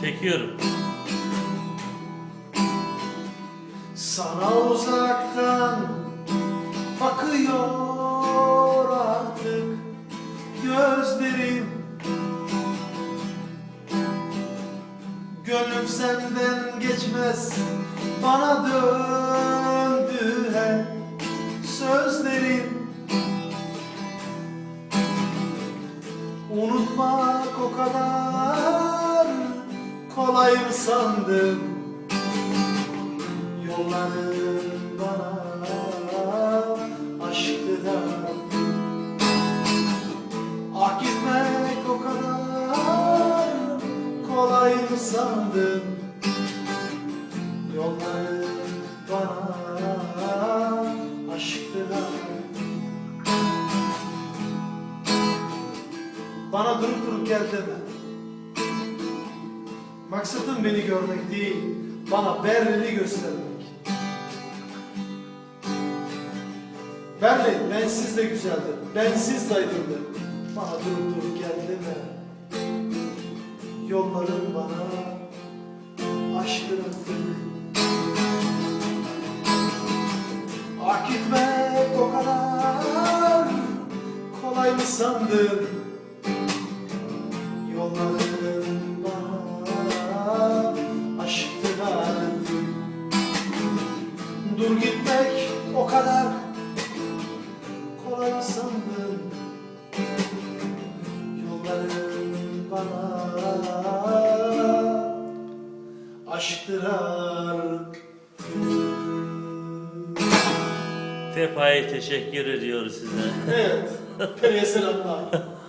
Çekiyorum. Sana uzaktan bakıyor artık gözlerim Gönlüm senden geçmez bana döndü hep sözlerim Unutmak o kadar kolay mı sandım. Yolların bana aşktı da Ah gitmek o kadar kolay mı sandın Yolların bana aşktı da Bana durup durup gel deme Maksatım beni görmek değil, bana Berlin'i göstermek. Berlin bensiz de güzeldir, bensiz de aydındır. Bana durup durup gel deme. Yolların bana aşkın attı. Ah gitmek o kadar kolay mı sandın? Yolların Dur gitmek o kadar kolay mı sandın Yolların bana aşktılar Tefa'ya teşekkür ediyoruz size. Evet, Peri'ye selamlar.